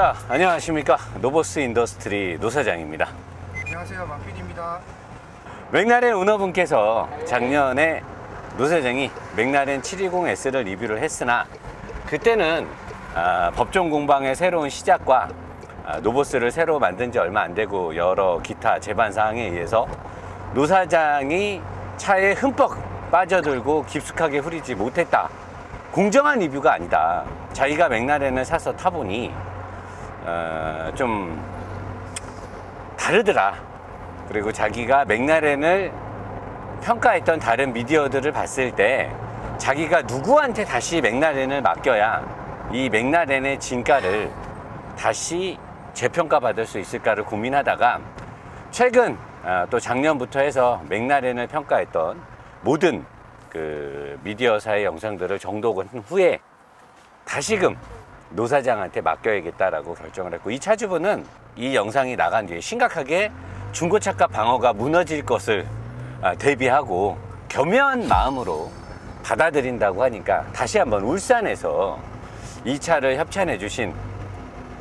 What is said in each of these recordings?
자, 안녕하십니까. 노보스 인더스트리 노사장입니다. 안녕하세요 만필입니다 맥라렌 오너분께서 작년에 노사장이 맥라렌 720S를 리뷰를 했으나 그때는 아, 법정 공방의 새로운 시작과 아, 노보스를 새로 만든 지 얼마 안 되고 여러 기타 제반 사항에 의해서 노사장이 차에 흠뻑 빠져들고 깊숙하게 후리지 못했다. 공정한 리뷰가 아니다. 자기가 맥라렌을 사서 타보니 어, 좀 다르더라. 그리고 자기가 맥라렌을 평가했던 다른 미디어들을 봤을 때 자기가 누구한테 다시 맥라렌을 맡겨야 이 맥라렌의 진가를 다시 재평가받을 수 있을까를 고민하다가 최근 아, 또 작년부터 해서 맥라렌을 평가했던 모든 그 미디어사의 영상들을 정독한 후에 다시금 노사장한테 맡겨야겠다라고 결정을 했고 이 차주분은 이 영상이 나간 뒤에 심각하게 중고차값 방어가 무너질 것을 아, 대비하고 겸허한 마음으로 받아들인다고 하니까 다시 한번 울산에서 이 차를 협찬해 주신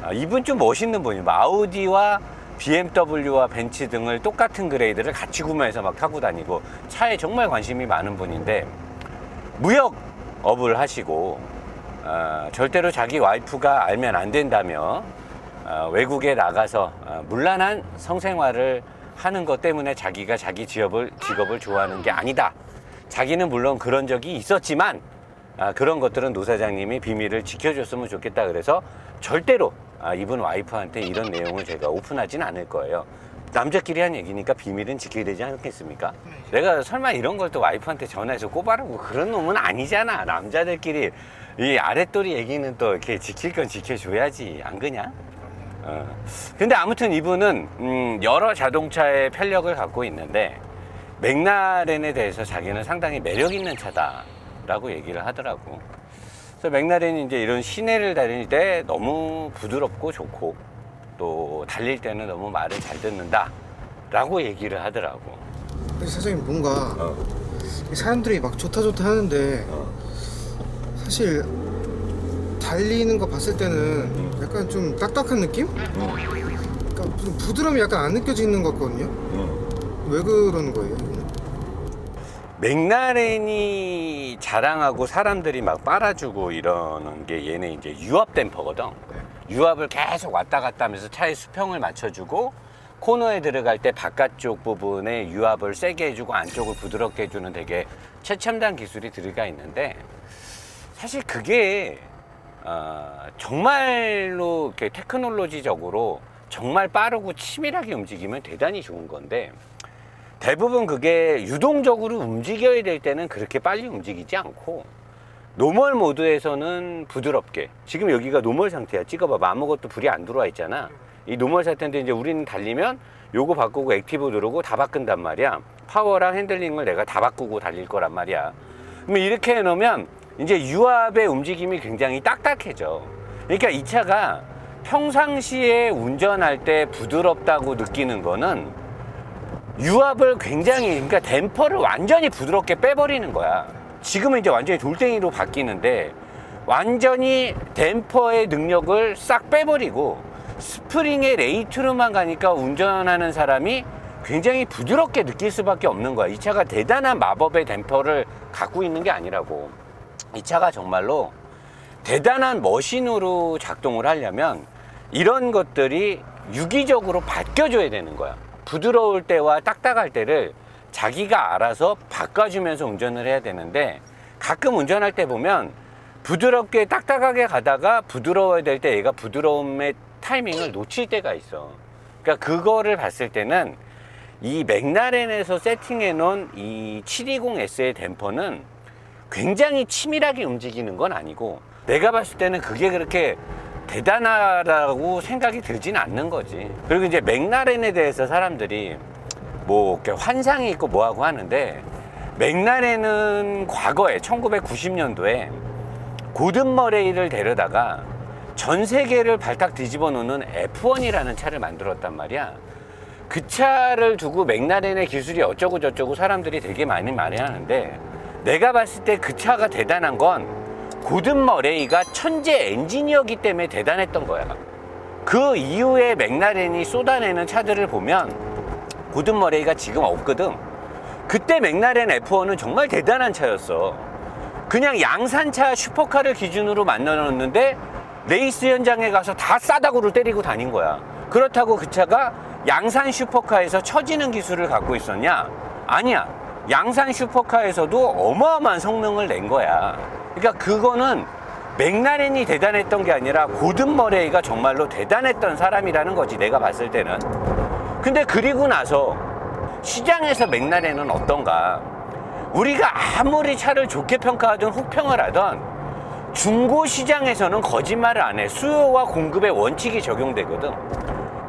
아, 이분 좀 멋있는 분이에요. 뭐 아우디와 BMW와 벤츠 등을 똑같은 그레이드를 같이 구매해서 막 타고 다니고 차에 정말 관심이 많은 분인데 무역 업을 하시고 어, 절대로 자기 와이프가 알면 안 된다며 어, 외국에 나가서 어, 문란한 성생활을 하는 것 때문에 자기가 자기 직업을, 직업을 좋아하는 게 아니다. 자기는 물론 그런 적이 있었지만 아, 그런 것들은 노 사장님이 비밀을 지켜줬으면 좋겠다 그래서 절대로 아, 이분 와이프한테 이런 내용을 제가 오픈하진 않을 거예요. 남자끼리 한 얘기니까 비밀은 지켜야 되지 않겠습니까? 내가 설마 이런 걸 또 와이프한테 전화해서 꼬바르고 그런 놈은 아니잖아. 남자들끼리 이 아랫돌이 얘기는 또 이렇게 지킬 건 지켜줘야지. 안 그냐? 어. 근데 아무튼 이분은 음, 여러 자동차의 편력을 갖고 있는데 맥라렌에 대해서 자기는 상당히 매력 있는 차다라고 얘기를 하더라고. 그래서 맥라렌이 이제 이런 시내를 다닐 때 너무 부드럽고 좋고 또 달릴 때는 너무 말을 잘 듣는다 라고 얘기를 하더라고. 근데 사장님 뭔가 어. 사람들이 막 좋다 좋다 하는데 어. 사실 달리는 거 봤을 때는 약간 좀 딱딱한 느낌? 그러니까 좀 부드러움이 약간 안 느껴지는 것 같거든요 왜 그러는 거예요? 맥라렌이 자랑하고 사람들이 막 빨아주고 이러는 게 얘네 이제 유압 댐퍼거든. 유압을 계속 왔다 갔다 하면서 차의 수평을 맞춰주고 코너에 들어갈 때 바깥쪽 부분에 유압을 세게 해주고 안쪽을 부드럽게 해주는 되게 최첨단 기술이 들어가 있는데 사실 그게 어, 정말로 이렇게 테크놀로지적으로 정말 빠르고 치밀하게 움직이면 대단히 좋은 건데 대부분 그게 유동적으로 움직여야 될 때는 그렇게 빨리 움직이지 않고 노멀 모드에서는 부드럽게. 지금 여기가 노멀 상태야. 찍어봐봐. 아무것도 불이 안 들어와 있잖아. 이 노멀 상태인데 이제 우리는 달리면 요거 바꾸고 액티브 누르고 다 바꾼단 말이야. 파워랑 핸들링을 내가 다 바꾸고 달릴 거란 말이야. 그러면 이렇게 해놓으면 이제 유압의 움직임이 굉장히 딱딱해져. 그러니까 이 차가 평상시에 운전할 때 부드럽다고 느끼는 거는 유압을 굉장히 그러니까 댐퍼를 완전히 부드럽게 빼버리는 거야. 지금은 이제 완전히 돌덩이로 바뀌는데 완전히 댐퍼의 능력을 싹 빼버리고 스프링의 레이트로만 가니까 운전하는 사람이 굉장히 부드럽게 느낄 수밖에 없는 거야. 이 차가 대단한 마법의 댐퍼를 갖고 있는 게 아니라고. 이 차가 정말로 대단한 머신으로 작동을 하려면 이런 것들이 유기적으로 바뀌어줘야 되는 거야. 부드러울 때와 딱딱할 때를 자기가 알아서 바꿔주면서 운전을 해야 되는데 가끔 운전할 때 보면 부드럽게 딱딱하게 가다가 부드러워야 될 때 얘가 부드러움의 타이밍을 놓칠 때가 있어. 그러니까 그거를 봤을 때는 이 맥라렌에서 세팅해 놓은 이 720S의 댐퍼는 굉장히 치밀하게 움직이는 건 아니고 내가 봤을 때는 그게 그렇게 대단하다고 생각이 들진 않는 거지. 그리고 이제 맥라렌에 대해서 사람들이 뭐 환상이 있고 뭐하고 하는데 맥라렌은 과거에 1990년도에 고든 머레이를 데려다가 전 세계를 발탁 뒤집어 놓는 F1이라는 차를 만들었단 말이야. 그 차를 두고 맥라렌의 기술이 어쩌고 저쩌고 사람들이 되게 많이 말해하는데 내가 봤을 때 그 차가 대단한 건 고든 머레이가 천재 엔지니어기 때문에 대단했던 거야. 그 이후에 맥라렌이 쏟아내는 차들을 보면 고든 머레이가 지금 없거든. 그때 맥라렌 F1은 정말 대단한 차였어. 그냥 양산차 슈퍼카를 기준으로 만들어놨는데 레이스 현장에 가서 다 싸다구를 때리고 다닌 거야. 그렇다고 그 차가 양산 슈퍼카에서 처지는 기술을 갖고 있었냐? 아니야. 양산 슈퍼카에서도 어마어마한 성능을 낸 거야. 그러니까 그거는 맥라렌이 대단했던 게 아니라 고든 머레이가 정말로 대단했던 사람이라는 거지 내가 봤을 때는. 근데 그리고 나서 시장에서 맥라렌은 어떤가? 우리가 아무리 차를 좋게 평가하든 혹평을 하던 중고 시장에서는 거짓말을 안 해. 수요와 공급의 원칙이 적용되거든.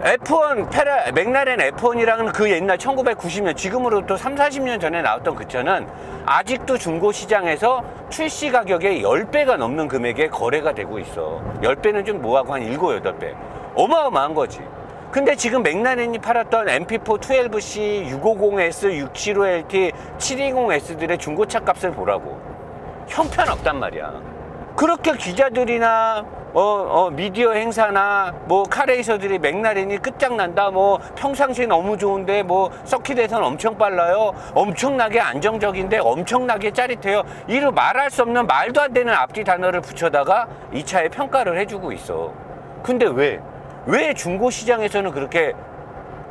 F1 페라 맥라렌 F1이라는 그 옛날 1990년 지금으로부터 3, 40년 전에 나왔던 그 차는 아직도 중고 시장에서 출시 가격의 10배가 넘는 금액에 거래가 되고 있어. 10배는 좀 뭐하고 한 7, 8배. 어마어마한 거지. 근데 지금 맥라렌이 팔았던 MP4 12C, 650S, 675LT, 720S들의 중고차 값을 보라고. 형편없단 말이야. 그렇게 기자들이나 어, 어, 미디어 행사나 뭐 카레이서들이 맥라렌이 끝장난다 뭐 평상시에 너무 좋은데 뭐 서킷에서는 엄청 빨라요 엄청나게 안정적인데 엄청나게 짜릿해요 이를 말할 수 없는 말도 안 되는 앞뒤 단어를 붙여다가 이 차에 평가를 해주고 있어 근데 왜? 왜 중고 시장에서는 그렇게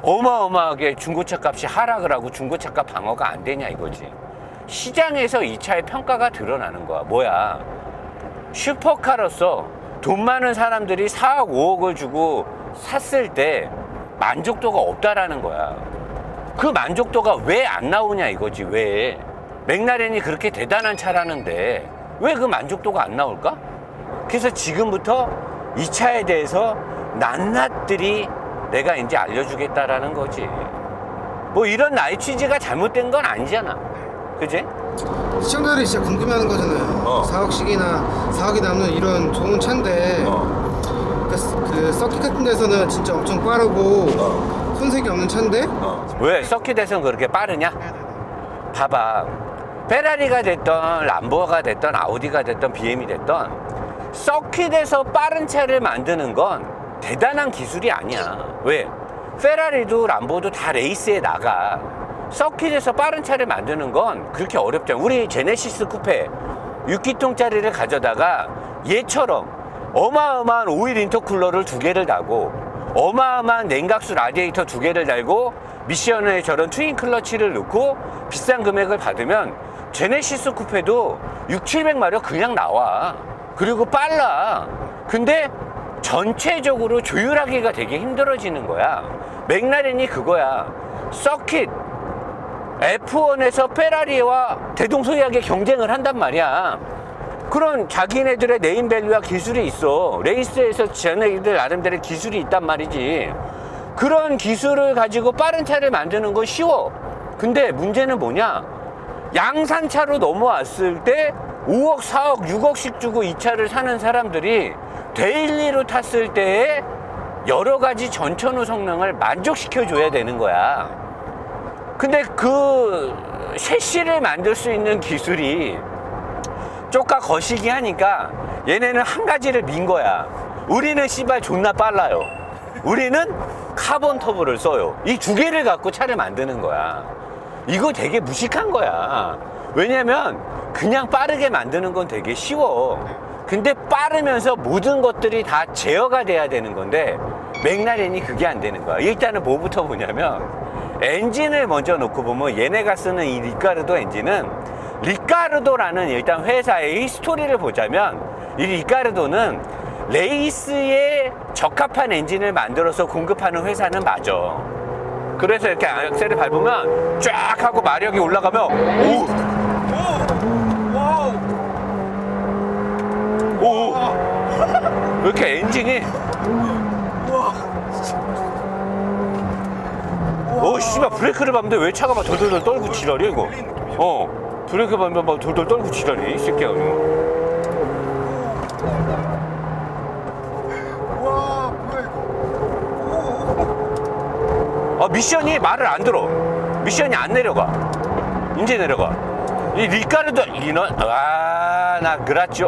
어마어마하게 중고차 값이 하락을 하고 중고차 값 방어가 안 되냐 이거지 시장에서 이 차의 평가가 드러나는 거야 뭐야 슈퍼카로서 돈 많은 사람들이 4억, 5억을 주고 샀을 때 만족도가 없다라는 거야. 그 만족도가 왜 안 나오냐 이거지, 왜. 맥라렌이 그렇게 대단한 차라는데 왜 그 만족도가 안 나올까? 그래서 지금부터 이 차에 대해서 낱낱들이 내가 이제 알려주겠다라는 거지. 뭐 이런 나의 취지가 잘못된 건 아니잖아. 그지? 시청자들이 진짜 궁금해하는 거잖아요. 어. 4억씩이나 4억이 남는 이런 좋은 차인데 어. 그, 그 서킷 같은 데서는 진짜 엄청 빠르고 어. 손색이 없는 차인데 어. 왜 서킷에서는 그렇게 빠르냐? 봐봐. 페라리가 됐던 람보가 됐던 아우디가 됐던 BM이 됐던 서킷에서 빠른 차를 만드는 건 대단한 기술이 아니야. 왜? 페라리도 람보도 다 레이스에 나가. 서킷에서 빠른 차를 만드는 건 그렇게 어렵잖아. 우리 제네시스 쿠페 6기통짜리를 가져다가 얘처럼 어마어마한 오일 인터쿨러를 두 개를 달고 어마어마한 냉각수 라디에이터 두 개를 달고 미션에 저런 트윈 클러치를 넣고 비싼 금액을 받으면 제네시스 쿠페도 6, 700마력 그냥 나와. 그리고 빨라. 근데 전체적으로 조율하기가 되게 힘들어지는 거야. 맥라렌이 그거야. 서킷 F1에서 페라리와 대동소이하게 경쟁을 한단 말이야. 그런 자기네들의 네임밸류와 기술이 있어. 레이스에서 자네들 나름대로 기술이 있단 말이지. 그런 기술을 가지고 빠른 차를 만드는 건 쉬워. 근데 문제는 뭐냐? 양산차로 넘어왔을 때 5억, 4억, 6억씩 주고 이 차를 사는 사람들이 데일리로 탔을 때의 여러 가지 전천후 성능을 만족시켜 줘야 되는 거야. 근데 그 셰시를 만들 수 있는 기술이 쪼까 거시기 하니까 얘네는 한 가지를 민 거야. 우리는 씨발 존나 빨라요. 우리는 카본 터보를 써요. 이 두 개를 갖고 차를 만드는 거야. 이거 되게 무식한 거야. 왜냐면 그냥 빠르게 만드는 건 되게 쉬워. 근데 빠르면서 모든 것들이 다 제어가 돼야 되는 건데 맥라렌이 그게 안 되는 거야. 일단은 뭐부터 보냐면 엔진을 먼저 놓고 보면 얘네가 쓰는 이 리카르도 엔진은 리카르도라는 일단 회사의 스토리를 보자면 이 리카르도는 레이스에 적합한 엔진을 만들어서 공급하는 회사는 맞아. 그래서 이렇게 악셀을 밟으면 쫙 하고 마력이 올라가면 오! 오! 왜 이렇게 엔진이 어, 씨발 브레이크를 밟는데 왜 차가 막 돌돌돌 떨고 지랄이야 이거? 어, 브레이크 밟으면 막 돌돌 떨고 지랄이 이 새끼야 이거. 와 뭐야 이거 아 미션이 말을 안 들어. 미션이 안 내려가. 이제 내려가. 이 리카르도 이런 아나 그라죠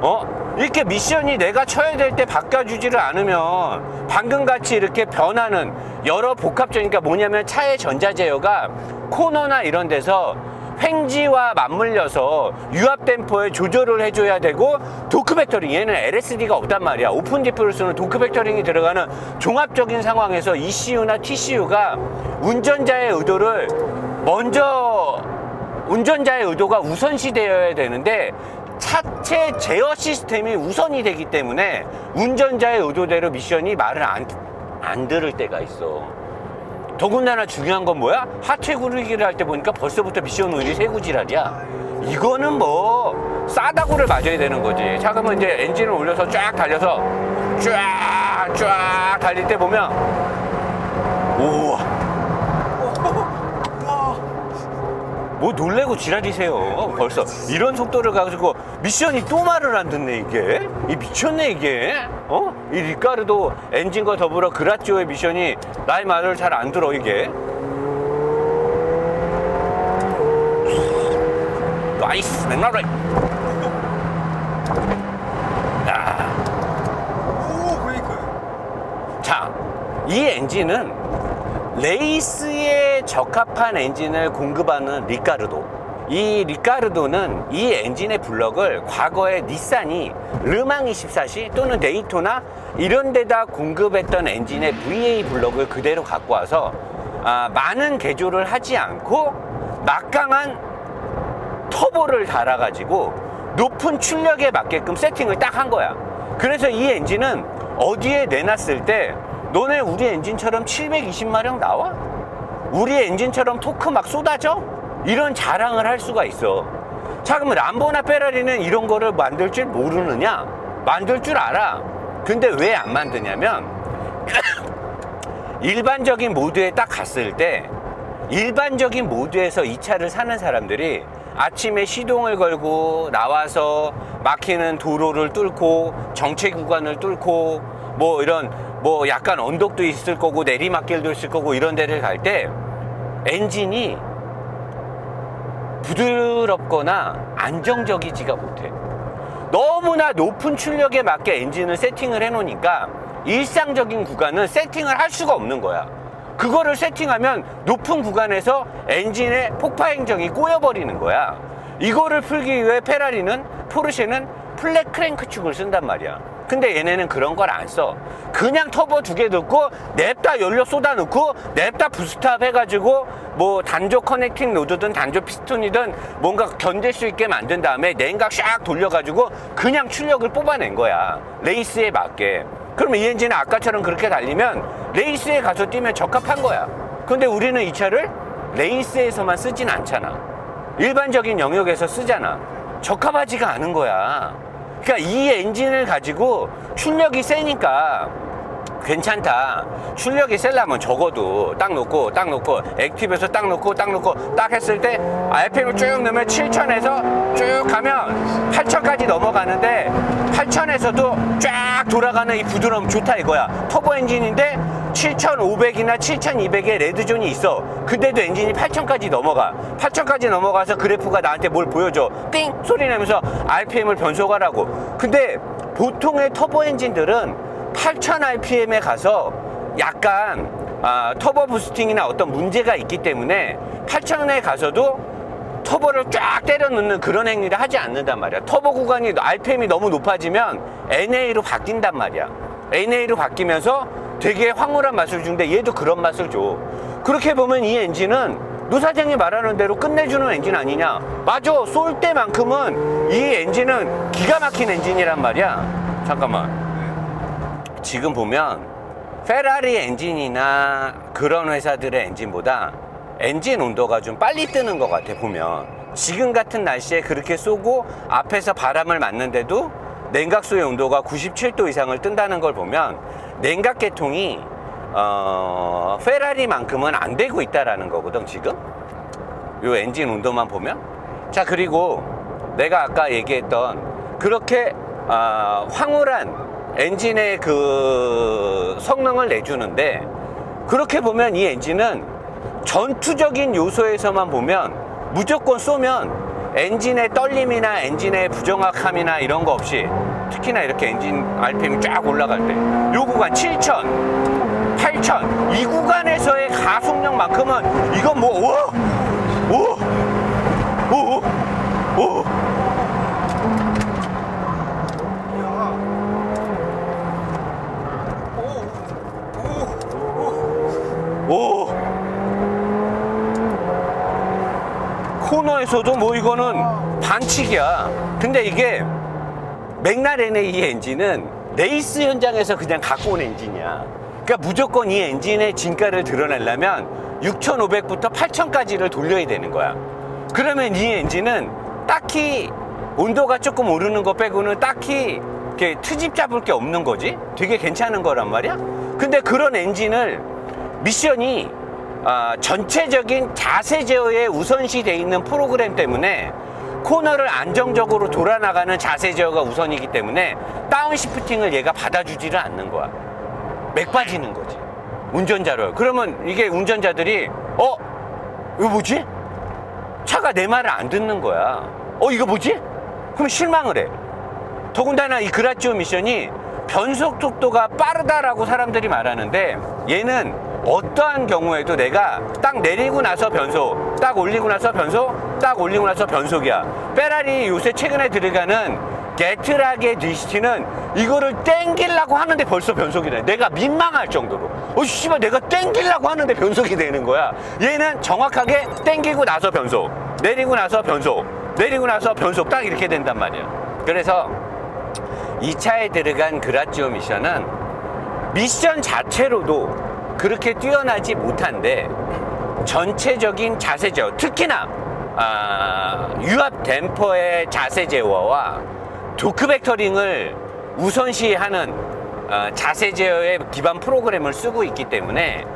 어 이렇게 미션이 내가 쳐야 될 때 바꿔주지를 않으면 방금 같이 이렇게 변하는 여러 복합적인 그러니까 뭐냐면 차의 전자 제어가 코너나 이런 데서 횡지와 맞물려서 유압 댐퍼에 조절을 해줘야 되고 도크 배터링 얘는 LSD가 없단 말이야. 오픈 디플루스는 도크 배터링이 들어가는 종합적인 상황에서 ECU나 TCU가 운전자의 의도를 먼저 운전자의 의도가 우선시 되어야 되는데 차체 제어 시스템이 우선이 되기 때문에 운전자의 의도대로 미션이 말을 안, 안 들을 때가 있어. 더군다나 중요한 건 뭐야? 하체 구르기를 할 때 보니까 벌써부터 미션 오일이 세구지랄이야. 이거는 뭐 싸다구를 맞아야 되는 거지. 자 그러면 이제 엔진을 올려서 쫙 달려서 쫙 쫙 달릴 때 보면 우와 뭐 놀래고 지랄이세요. 벌써 이런 속도를 가지고 미션이 또 말을 안 듣네 이게. 이 미쳤네 이게. 어? 이 리카르도 엔진과 더불어 그라치오의 미션이 나의 말을 잘 안 들어 이게. 나이스 브레이크. 자, 이 엔진은 레이스에 적합한 엔진을 공급하는 리카르도. 이 리카르도는 이 엔진의 블럭을 과거에 닛산이 르망 24시 또는 데이토나 이런 데다 공급했던 엔진의 VA 블럭을 그대로 갖고 와서 아, 많은 개조를 하지 않고 막강한 터보를 달아가지고 높은 출력에 맞게끔 세팅을 딱 한 거야. 그래서 이 엔진은 어디에 내놨을 때 너네 우리 엔진처럼 720마력 나와? 우리 엔진처럼 토크 막 쏟아져? 이런 자랑을 할 수가 있어. 자, 그럼 람보나 페라리는 이런 거를 만들 줄 모르느냐? 만들 줄 알아. 근데 왜 안 만드냐면 일반적인 모드에 딱 갔을 때 일반적인 모드에서 이 차를 사는 사람들이 아침에 시동을 걸고 나와서 막히는 도로를 뚫고 정체 구간을 뚫고 뭐 이런 뭐 약간 언덕도 있을 거고 내리막길도 있을 거고 이런 데를 갈 때 엔진이 부드럽거나 안정적이지가 못해. 너무나 높은 출력에 맞게 엔진을 세팅을 해 놓으니까 일상적인 구간은 세팅을 할 수가 없는 거야. 그거를 세팅하면 높은 구간에서 엔진의 폭파 행정이 꼬여버리는 거야. 이거를 풀기 위해 페라리는 포르쉐는 플랫 크랭크 축을 쓴단 말이야. 근데 얘네는 그런 걸 안 써. 그냥 터보 두 개 넣고 냅다 연료 쏟아 넣고 냅다 부스트업 해가지고 뭐 단조 커넥팅 노드든 단조 피스톤이든 뭔가 견딜 수 있게 만든 다음에 냉각 샥 돌려가지고 그냥 출력을 뽑아낸 거야. 레이스에 맞게. 그러면 이 엔진은 아까처럼 그렇게 달리면 레이스에 가서 뛰면 적합한 거야. 근데 우리는 이 차를 레이스에서만 쓰진 않잖아. 일반적인 영역에서 쓰잖아. 적합하지가 않은 거야. 그러니까 이 엔진을 가지고 출력이 세니까 괜찮다. 출력이 세려면 적어도 딱 놓고 딱 놓고 액티브에서 딱 놓고 딱 놓고 딱 했을 때 RPM을 쭉 넣으면 7천에서 쭉 가면 8천까지 넘어가는데 8천에서도 쫙 돌아가는 이 부드러움 좋다 이거야. 터보 엔진인데 7,500이나 7,200의 레드존이 있어. 근데도 엔진이 8,000까지 넘어가. 8,000까지 넘어가서 그래프가 나한테 뭘 보여줘. 띵! 소리 내면서 RPM을 변속하라고. 근데 보통의 터보 엔진들은 8,000 RPM에 가서 약간 아, 터보 부스팅이나 어떤 문제가 있기 때문에 8,000에 가서도 터보를 쫙 때려 넣는 그런 행위를 하지 않는단 말이야. 터보 구간이 RPM이 너무 높아지면 NA로 바뀐단 말이야. NA로 바뀌면서 되게 황홀한 맛을 주는데 얘도 그런 맛을 줘. 그렇게 보면 이 엔진은 노 사장이 말하는 대로 끝내주는 엔진 아니냐? 맞아. 쏠 때만큼은 이 엔진은 기가 막힌 엔진이란 말이야. 잠깐만. 지금 보면 페라리 엔진이나 그런 회사들의 엔진보다 엔진 온도가 좀 빨리 뜨는 것 같아 보면. 지금 같은 날씨에 그렇게 쏘고 앞에서 바람을 맞는데도 냉각수의 온도가 97도 이상을 뜬다는 걸 보면 냉각 계통이 어, 페라리만큼은 안 되고 있다라는 거거든 지금? 요 엔진 온도만 보면? 자 그리고 내가 아까 얘기했던 그렇게 아, 황홀한 엔진의 그 성능을 내주는데 그렇게 보면 이 엔진은 전투적인 요소에서만 보면 무조건 쏘면 엔진의 떨림이나 엔진의 부정확함이나 이런 거 없이 특히나 이렇게 엔진 RPM이 쫙 올라갈 때 요 구간 7,000, 8,000이 구간에서의 가속력만큼은 이건 뭐! 오! 오! 오! 오! 코너에서도 뭐 이거는 반칙이야. 근데 이게 맥라렌의 이 엔진은 레이스 현장에서 그냥 갖고 온 엔진이야. 그러니까 무조건 이 엔진의 진가를 드러내려면 6,500부터 8,000까지를 돌려야 되는 거야. 그러면 이 엔진은 딱히 온도가 조금 오르는 거 빼고는 딱히 이렇게 트집 잡을 게 없는 거지. 되게 괜찮은 거란 말이야. 근데 그런 엔진을 미션이 아, 전체적인 자세 제어에 우선시 돼 있는 프로그램 때문에 코너를 안정적으로 돌아 나가는 자세 제어가 우선이기 때문에 다운 시프팅을 얘가 받아주지를 않는 거야. 맥 빠지는 거지. 운전자로. 그러면 이게 운전자들이 어? 이거 뭐지? 차가 내 말을 안 듣는 거야. 어, 이거 뭐지? 그럼 실망을 해. 더군다나 이 그라치오 미션이 변속 속도가 빠르다라고 사람들이 말하는데 얘는 어떠한 경우에도 내가 딱 내리고 나서 변속, 딱 올리고 나서 변속, 딱 올리고 나서 변속이야. 페라리 요새 최근에 들어가는 게트락의 DCT는 이거를 땡기려고 하는데 벌써 변속이 돼. 내가 민망할 정도로. 어, 씨발, 내가 땡기려고 하는데 변속이 되는 거야. 얘는 정확하게 땡기고 나서 변속, 내리고 나서 변속, 내리고 나서 변속 딱 이렇게 된단 말이야. 그래서 이 차에 들어간 그라치오 미션은 미션 자체로도 그렇게 뛰어나지 못한데 전체적인 자세 제어 특히나 아, 유압 댐퍼의 자세 제어와 도크 벡터링을 우선시하는 아, 자세 제어의 기반 프로그램을 쓰고 있기 때문에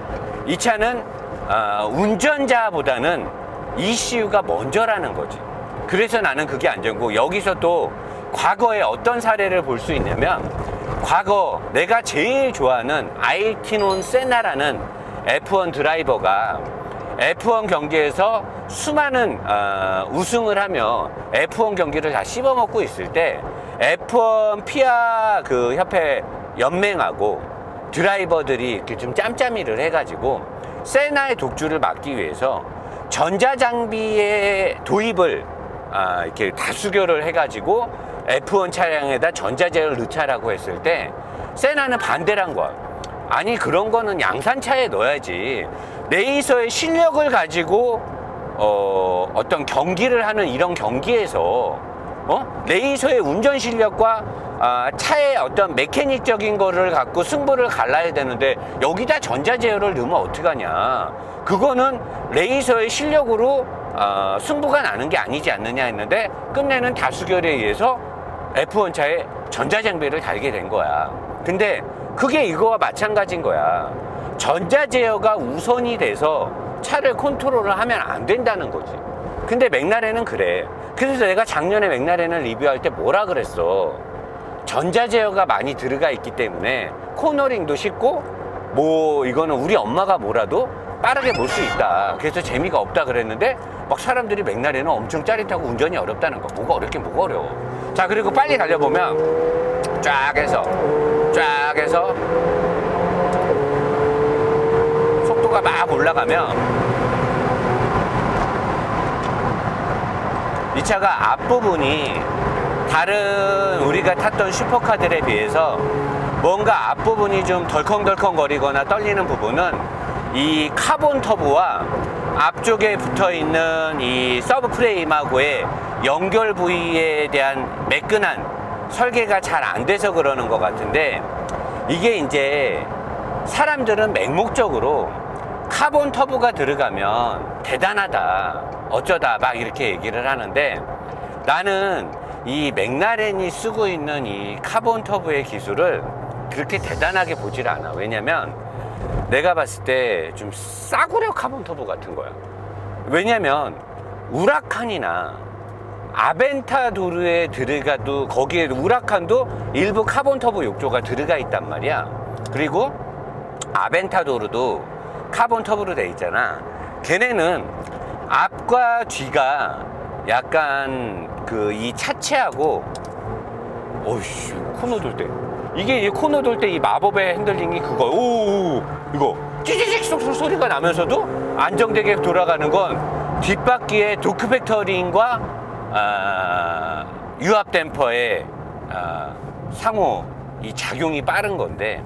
이 차는 아, 운전자보다는 ECU가 먼저라는 거지. 그래서 나는 그게 안전고 여기서 또 과거에 어떤 사례를 볼 수 있냐면 과거 내가 제일 좋아하는 아이티논 세나라는 F1 드라이버가 F1 경기에서 수많은 어, 우승을 하며 F1 경기를 다 씹어먹고 있을 때 F1 피아 그 협회 연맹하고 드라이버들이 이렇게 좀 짬짬이를 해가지고 세나의 독주를 막기 위해서 전자장비의 도입을 아, 이렇게 다수결을 해가지고 F1 차량에다 전자제어를 넣자라고 했을 때 세나는 반대란 거야. 아니 그런 거는 양산차에 넣어야지. 레이서의 실력을 가지고 어, 어떤 경기를 하는 이런 경기에서 어? 레이서의 운전 실력과 아, 차의 어떤 메케닉적인 거를 갖고 승부를 갈라야 되는데 여기다 전자제어를 넣으면 어떡하냐. 그거는 레이서의 실력으로 아, 승부가 나는 게 아니지 않느냐 했는데 끝내는 다수결에 의해서 F1 차에 전자장비를 달게 된 거야. 근데 그게 이거와 마찬가지인 거야. 전자제어가 우선이 돼서 차를 컨트롤을 하면 안 된다는 거지. 근데 맥라렌은 그래. 그래서 내가 작년에 맥라렌을 리뷰할 때 뭐라 그랬어. 전자제어가 많이 들어가 있기 때문에 코너링도 쉽고 뭐 이거는 우리 엄마가 뭐라도 빠르게 볼 수 있다. 그래서 재미가 없다 그랬는데 막 사람들이 맥라렌은 엄청 짜릿하고 운전이 어렵다는 거. 뭐가 어렵긴 뭐가 어려워. 자 그리고 빨리 달려보면 쫙 해서 쫙 해서 속도가 막 올라가면 이 차가 앞부분이 다른 우리가 탔던 슈퍼카들에 비해서 뭔가 앞부분이 좀 덜컹덜컹 거리거나 떨리는 부분은 이 카본 터보와 앞쪽에 붙어 있는 이 서브 프레임하고의 연결 부위에 대한 매끈한 설계가 잘 안 돼서 그러는 것 같은데 이게 이제 사람들은 맹목적으로 카본 터보가 들어가면 대단하다 어쩌다 막 이렇게 얘기를 하는데 나는 이 맥라렌이 쓰고 있는 이 카본 터보의 기술을 그렇게 대단하게 보질 않아. 왜냐면 내가 봤을 때 좀 싸구려 카본 터보 같은 거야. 왜냐면 우라칸이나 아벤타도르에 들어가도 거기에 우라칸도 일부 카본 터보 욕조가 들어가 있단 말이야. 그리고 아벤타도르도 카본 터보로 돼 있잖아. 걔네는 앞과 뒤가 약간 그 이 차체하고 어이씨 코너 돌 때 이게 이 코너 돌 때 이 마법의 핸들링이 그거 오 이거 찌찌직 쏙쏙 소리가 나면서도 안정되게 돌아가는 건 뒷바퀴의 도크 팩터링과 아, 유압 댐퍼의 아, 상호 이 작용이 빠른 건데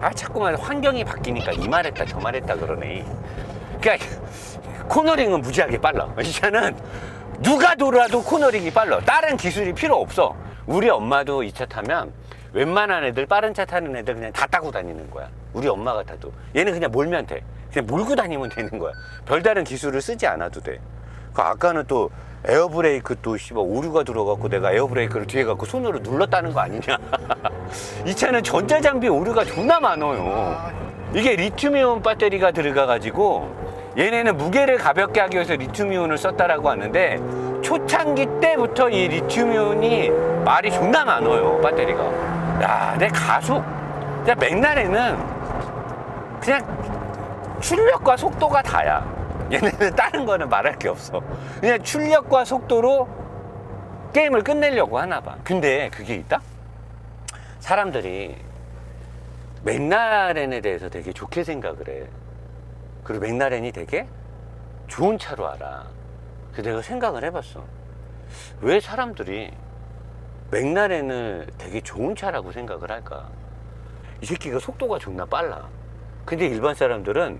아 자꾸만 환경이 바뀌니까 이 말했다 저 말했다 그러네. 그러니까 코너링은 무지하게 빨라. 이 차는 누가 돌아도 코너링이 빨라. 다른 기술이 필요 없어. 우리 엄마도 이 차 타면 웬만한 애들 빠른 차 타는 애들 그냥 다 타고 다니는 거야. 우리 엄마가 타도. 얘는 그냥 몰면 돼. 그냥 몰고 다니면 되는 거야. 별다른 기술을 쓰지 않아도 돼. 그 아까는 또 에어브레이크 또 씨발 오류가 들어갖고 내가 에어브레이크를 뒤에 갖고 손으로 눌렀다는 거 아니냐. 이 차는 전자장비 오류가 존나 많아요. 이게 리튬이온 배터리가 들어가 가지고 얘네는 무게를 가볍게 하기 위해서 리튬이온을 썼다라고 하는데 초창기 때부터 이 리튬이온이 말이 존나 많아요 배터리가 야 내 가속 야 맥날에는 그냥 출력과 속도가 다야 얘네는 다른 거는 말할 게 없어 그냥 출력과 속도로 게임을 끝내려고 하나 봐 근데 그게 있다? 사람들이 맥라렌에 대해서 되게 좋게 생각을 해. 그리고 맥라렌이 되게 좋은 차로 알아. 그래서 내가 생각을 해봤어. 왜 사람들이 맥라렌을 되게 좋은 차라고 생각을 할까? 이 새끼가 속도가 존나 빨라. 근데 일반 사람들은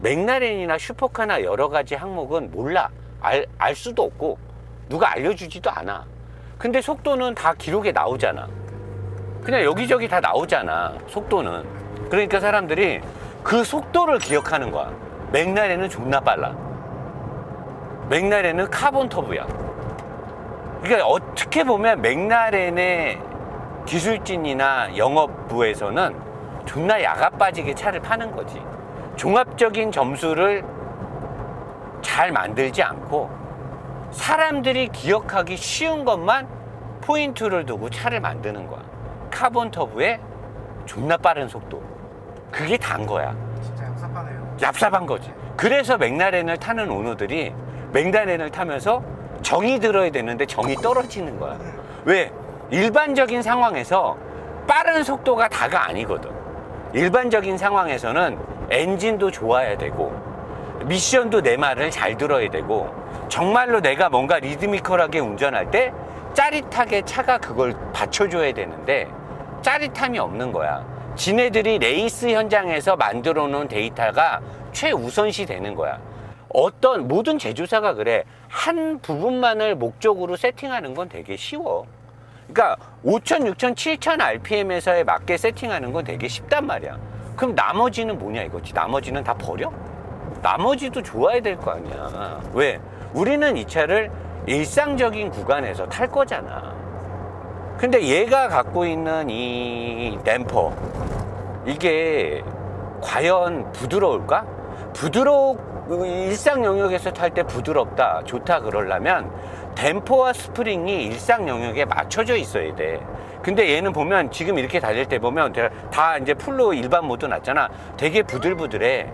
맥라렌이나 슈퍼카나 여러 가지 항목은 몰라. 알, 알 수도 없고, 누가 알려주지도 않아. 근데 속도는 다 기록에 나오잖아. 그냥 여기저기 다 나오잖아 속도는 그러니까 사람들이 그 속도를 기억하는 거야 맥날에는 존나 빨라 맥날에는 카본 터브야. 그러니까 어떻게 보면 맥라렌의 기술진이나 영업부에서는 존나 야가 빠지게 차를 파는 거지. 종합적인 점수를 잘 만들지 않고 사람들이 기억하기 쉬운 것만 포인트를 두고 차를 만드는 거야. 카본 터브의 존나 빠른 속도. 그게 단 거야. 진짜 얍삽하네요. 얍삽한 거지. 그래서 맥라렌을 타는 오너들이 맥라렌을 타면서 정이 들어야 되는데 정이 떨어지는 거야 왜 일반적인 상황에서 빠른 속도가 다가 아니거든 일반적인 상황에서는 엔진도 좋아야 되고 미션도 내 말을 잘 들어야 되고 정말로 내가 뭔가 리드미컬하게 운전할 때 짜릿하게 차가 그걸 받쳐줘야 되는데 짜릿함이 없는 거야. 지네들이 레이스 현장에서 만들어 놓은 데이터가 최우선시 되는 거야. 어떤 모든 제조사가 그래. 한 부분만을 목적으로 세팅하는 건 되게 쉬워. 그러니까 5천, 6천, 7천 RPM에서에 맞게 세팅하는 건 되게 쉽단 말이야. 그럼 나머지는 뭐냐 이거지. 나머지는 다 버려? 나머지도 좋아야 될 거 아니야. 왜? 우리는 이 차를 일상적인 구간에서 탈 거잖아. 근데 얘가 갖고 있는 이 댐퍼, 이게 과연 부드러울까? 부드러 일상 영역에서 탈 때 부드럽다, 좋다 그러려면 댐퍼와 스프링이 일상 영역에 맞춰져 있어야 돼. 근데 얘는 보면 지금 이렇게 달릴 때 보면 다 이제 풀로 일반 모드 났잖아. 되게 부들부들해.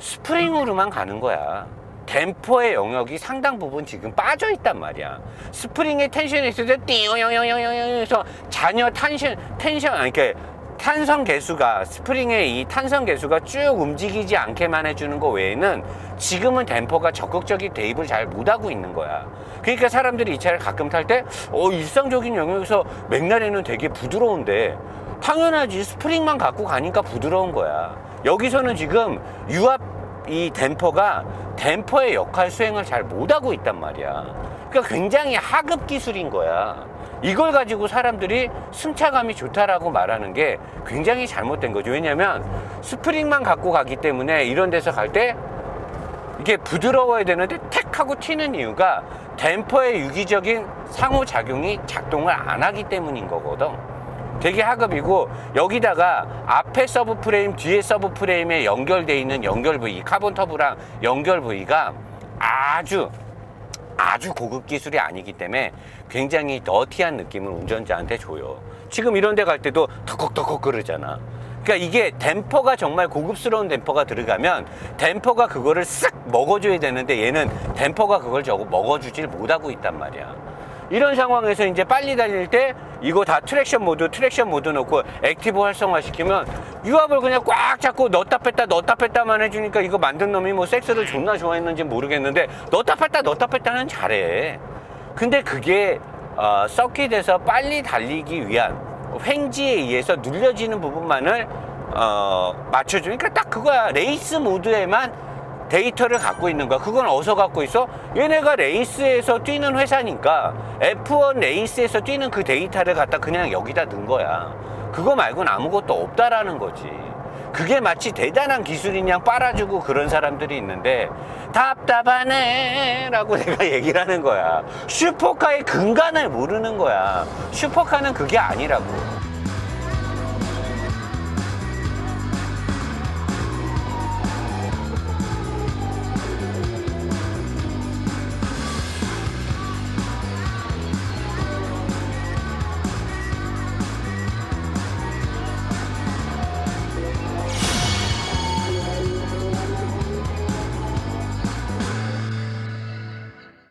스프링으로만 가는 거야. 댐퍼의 영역이 상당 부분 지금 빠져 있단 말이야. 스프링의 텐션이 있을 때 띠용용용용용용해서 잔여 텐션 텐션 아니 그러니까 탄성 개수가 스프링의 이 탄성 개수가 쭉 움직이지 않게만 해주는 거 외에는 지금은 댐퍼가 적극적인 대입을 잘 못하고 있는 거야. 그러니까 사람들이 이 차를 가끔 탈 때 어, 일상적인 영역에서 맥날에는 되게 부드러운데 당연하지 스프링만 갖고 가니까 부드러운 거야. 여기서는 지금 유압 이 댐퍼가 댐퍼의 역할 수행을 잘 못하고 있단 말이야. 그러니까 굉장히 하급 기술인 거야. 이걸 가지고 사람들이 승차감이 좋다라고 말하는 게 굉장히 잘못된 거죠. 왜냐면 스프링만 갖고 가기 때문에 이런 데서 갈 때 이게 부드러워야 되는데 택 하고 튀는 이유가 댐퍼의 유기적인 상호작용이 작동을 안 하기 때문인 거거든. 되게 하급이고 여기다가 앞에 서브 프레임, 뒤에 서브 프레임에 연결돼 있는 연결 부위, 카본 터브랑 연결 부위가 아주 아주 고급 기술이 아니기 때문에 굉장히 더티한 느낌을 운전자한테 줘요. 지금 이런 데 갈 때도 덕컥덕컥 그러잖아. 그러니까 이게 댐퍼가 정말 고급스러운 댐퍼가 들어가면 댐퍼가 그거를 쓱 먹어줘야 되는데 얘는 댐퍼가 그걸 저거 먹어주질 못하고 있단 말이야. 이런 상황에서 이제 빨리 달릴 때 이거 다 트랙션 모드, 트랙션 모드 넣고 액티브 활성화 시키면 유압을 그냥 꽉 잡고 넣었다 뺐다 넣었다 뺐다만 해주니까 이거 만든 놈이 뭐 섹스를 존나 좋아했는지 모르겠는데 넣었다 뺐다 넣었다 뺐다는 잘해. 근데 그게 어, 서킷에서 빨리 달리기 위한 횡지에 의해서 눌려지는 부분만을 어, 맞춰주니까 딱 그거야. 레이스 모드에만 데이터를 갖고 있는 거야. 그건 어디서 갖고 있어? 얘네가 레이스에서 뛰는 회사니까 F1 레이스에서 뛰는 그 데이터를 갖다 그냥 여기다 넣은 거야. 그거 말고는 아무것도 없다라는 거지. 그게 마치 대단한 기술이냐 빨아주고 그런 사람들이 있는데 답답하네 라고 내가 얘기를 하는 거야 슈퍼카의 근간을 모르는 거야 슈퍼카는 그게 아니라고